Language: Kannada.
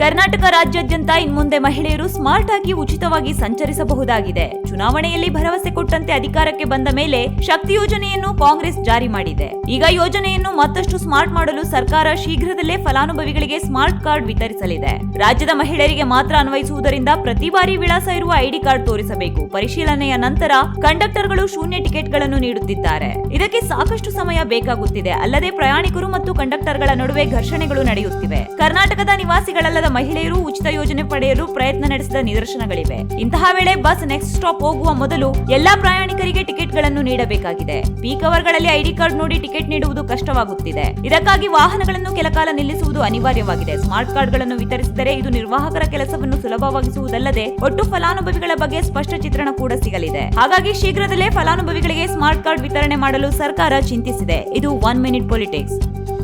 ಕರ್ನಾಟಕ ರಾಜ್ಯಾದ್ಯಂತ ಇನ್ಮುಂದೆ ಮಹಿಳೆಯರು ಸ್ಮಾರ್ಟ್ ಆಗಿ ಉಚಿತವಾಗಿ ಸಂಚರಿಸಬಹುದಾಗಿದೆ. ಚುನಾವಣೆಯಲ್ಲಿ ಭರವಸೆ ಕೊಟ್ಟಂತೆ ಅಧಿಕಾರಕ್ಕೆ ಬಂದ ಮೇಲೆ ಶಕ್ತಿ ಯೋಜನೆಯನ್ನು ಕಾಂಗ್ರೆಸ್ ಜಾರಿ ಮಾಡಿದೆ. ಈಗ ಯೋಜನೆಯನ್ನು ಮತ್ತಷ್ಟು ಸ್ಮಾರ್ಟ್ ಮಾಡಲು ಸರ್ಕಾರ ಶೀಘ್ರದಲ್ಲೇ ಫಲಾನುಭವಿಗಳಿಗೆ ಸ್ಮಾರ್ಟ್ ಕಾರ್ಡ್ ವಿತರಿಸಲಿದೆ. ರಾಜ್ಯದ ಮಹಿಳೆಯರಿಗೆ ಮಾತ್ರ ಅನ್ವಯಿಸುವುದರಿಂದ ಪ್ರತಿ ಬಾರಿ ವಿಳಾಸ ಇರುವ ಐಡಿ ಕಾರ್ಡ್ ತೋರಿಸಬೇಕು. ಪರಿಶೀಲನೆಯ ನಂತರ ಕಂಡಕ್ಟರ್ಗಳು ಶೂನ್ಯ ಟಿಕೆಟ್ಗಳನ್ನು ನೀಡುತ್ತಿದ್ದಾರೆ. ಇದಕ್ಕೆ ಸಾಕಷ್ಟು ಸಮಯ ಬೇಕಾಗುತ್ತಿದೆ. ಅಲ್ಲದೆ ಪ್ರಯಾಣಿಕರು ಮತ್ತು ಕಂಡಕ್ಟರ್ಗಳ ನಡುವೆ ಘರ್ಷಣೆಗಳು ನಡೆಯುತ್ತಿವೆ. ಕರ್ನಾಟಕದ ನಿವಾಸಿಗಳಲ್ಲದ ಮಹಿಳೆಯರು ಉಚಿತ ಯೋಜನೆ ಪಡೆಯಲು ಪ್ರಯತ್ನ ನಡೆಸಿದ ನಿದರ್ಶನಗಳಿವೆ. ಇಂತಹ ವೇಳೆ ಬಸ್ ನೆಕ್ಸ್ಟ್ ಸ್ಟಾಪ್ ಹೋಗುವ ಮೊದಲು ಎಲ್ಲಾ ಪ್ರಯಾಣಿಕರಿಗೆ ಟಿಕೆಟ್ಗಳನ್ನು ನೀಡಬೇಕಾಗಿದೆ. ಪೀಕ್ ಅವರ್ಗಳಲ್ಲಿ ಐಡಿ ಕಾರ್ಡ್ ನೋಡಿ ಟಿಕೆಟ್ ನೀಡುವುದು ಕಷ್ಟವಾಗುತ್ತಿದೆ. ಇದಕ್ಕಾಗಿ ವಾಹನಗಳನ್ನು ಕೆಲಕಾಲ ನಿಲ್ಲಿಸುವುದು ಅನಿವಾರ್ಯವಾಗಿದೆ. ಸ್ಮಾರ್ಟ್ ಕಾರ್ಡ್ಗಳನ್ನು ವಿತರಿಸಿದರೆ ಇದು ನಿರ್ವಾಹಕರ ಕೆಲಸವನ್ನು ಸುಲಭವಾಗಿಸುವುದಲ್ಲದೆ ಒಟ್ಟು ಫಲಾನುಭವಿಗಳ ಬಗ್ಗೆ ಸ್ಪಷ್ಟ ಚಿತ್ರಣ ಕೂಡ ಸಿಗಲಿದೆ. ಹಾಗಾಗಿ ಶೀಘ್ರದಲ್ಲೇ ಫಲಾನುಭವಿಗಳಿಗೆ ಸ್ಮಾರ್ಟ್ ಕಾರ್ಡ್ ವಿತರಣೆ ಮಾಡಲು ಸರ್ಕಾರ ಚಿಂತಿಸಿದೆ. ಇದು ಒನ್ ಮಿನಿಟ್ ಪೊಲಿಟಿಕ್ಸ್.